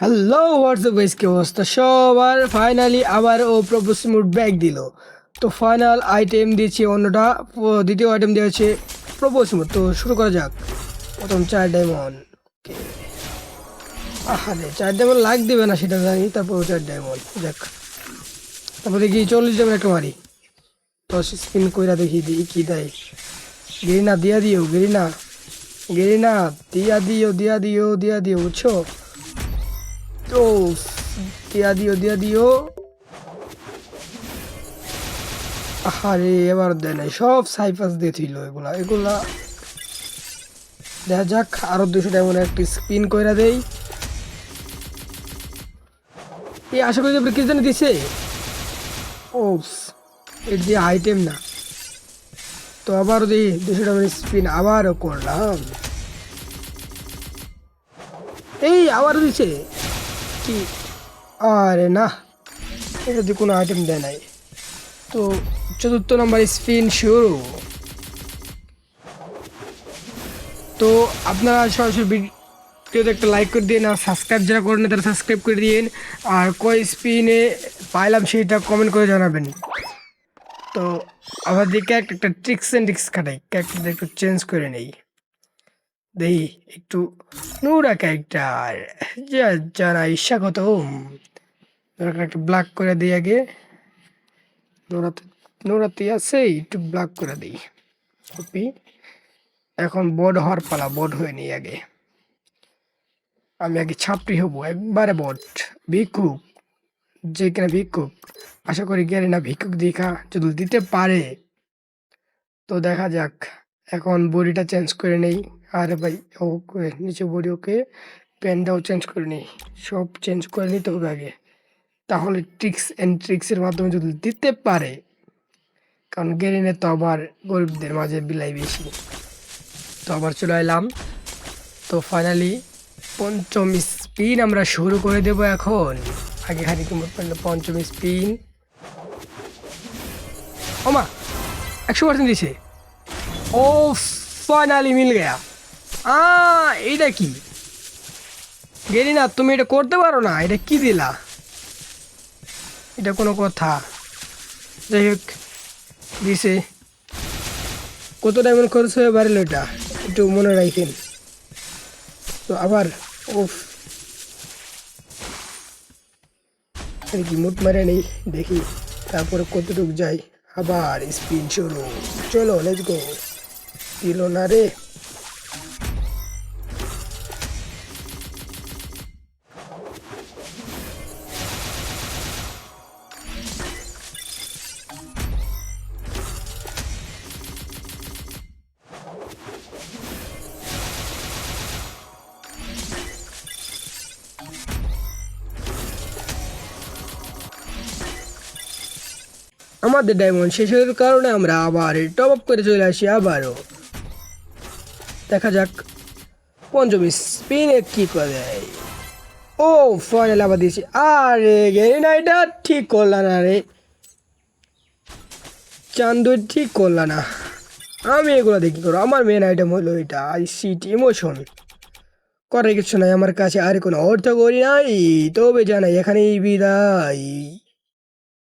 Hello WhatsApp guys কি অবস্থা? সবার ফাইনালি আবার ও প্রপোজ মুড ব্যাগ দিল। তো ফাইনাল আইটেম দিয়েছি অন্যটা, দ্বিতীয় আইটেম দিয়েছে প্রপোজ মুড তো শুরু করা যাক। প্রথম চার ডায়মন্ড আহারে, চার ডায়মন্ড লাগ দেবে না সেটা জানি, তারপর চার ডায়মন্ড দেখ তারপর দেখি চল্লিশ ডায়মন্ড একটা মারি। দশ স্পিন কইরা দেখি দিই কি দেয়। গেরিনা দিয়া দিও, গেরিনা। গেরিনা, দিয়া দিও দিয়া দিও দিয়া দিও, বুঝছ? তো দিয়া দিও দিয়া দিও। আরে এবার দেয় নাই। সব সাইফাস দিয়ে ছিল এগুলা। এগুলা দেখা যাক, আরও দুশো টাকা মনে একটি স্পিন কইরা দেই। এই, আশা করি কি জানি দিছে। ও এর দিয়ে আইটেম না। তো আবারও দিই দুশো টাকা স্পিন আবারও করলাম। এই, আবারও দিছে। কি? আরে না, এটা দিয়ে কোনো আইটেম দেয় নাই। তো চতুর্থ নম্বর স্পিন শুরু তো আপনারা সরাসরি ভিডিওতে একটা লাইক করে দিন আর সাবস্ক্রাইব যারা করেন তারা সাবস্ক্রাইব করে দিন আর কয় স্পিনে পাইলাম সেটা কমেন্ট করে জানাবেন। তো দিকে একটা ট্রিক্স অ্যান্ড ট্রিক্স খাটাই ক্যারেক্টারটা একটু চেঞ্জ করে নেই। দেখি একটু নোরা ক্যারেক্টার যা যারা ঈর্ষাগত নোরা একটু ব্ল্যাক করে দিই আগে। নোরাতে নোরাতে আছে, একটু ব্ল্যাক করে দিই। কপি এখন বড হওয়ার পালা বড হয়ে নিই আগে। আমি আগে ছাত্রী হব, একবারে বট ভিক্ষুক। যে কিনা ভিক্ষুক। আশা করি গেলে না, ভিক্ষুক দীঘা যদি দিতে পারে। তো দেখা যাক, এখন বডিটা চেঞ্জ করে নেই। আরে ভাই ওকে নিচে বডি ওকে প্যান্টটাও চেঞ্জ করে নেই সব চেঞ্জ করে নিতে হবে আগে। তাহলে ট্রিক্স অ্যান্ড ট্রিক্সের মাধ্যমে যদি দিতে পারে, কারণ গেরিনে তো আবার গরিবদের মাঝে বিলাই বেশি। তো আবার চলে এলাম। তো ফাইনালি পঞ্চম স্পিন আমরা শুরু করে দেব এখন। আগে হারি খালি পঞ্চম স্পিন ওমা, একশো পার্সেন্ট দিছে ও ফাইনালি মিল গেয়া। আ, এইটা কি? গেলি না, তুমি এটা করতে পারো না, এটা কি দিলা? এটা কোনো কথা। যাই হোক, দিছে। কত ডায়মন্ড খরচ হয়ে বাড়িল এটা? একটু মনে রাখেন। তো আবার ওফ এই কি মুট মারে নেই, দেখি। তারপরে কতটুকু যাই আবার স্পিন শুরু। চলো লেটস গো দিল না রে। আমাদের ডায়মন্ড শেষ হওয়ার কারণে আমরা আবার টপ আপ করে চলে আসি আবারও। দেখা যাক পঞ্চম স্পিনে কি করে। ও ফাইনাল আবার দিয়েছি। আরে গেরি না এটা ঠিক করলা না রে। চান্দু ঠিক করলা না। আমি এগুলো দেখি করো। আমার মেন আইটেম হলো এটা আই সিট ইমোশন করে কিছু নাই আমার কাছে, আর কোনো অর্থ করি নাই। তবে জানাই, এখানেই বিদায়।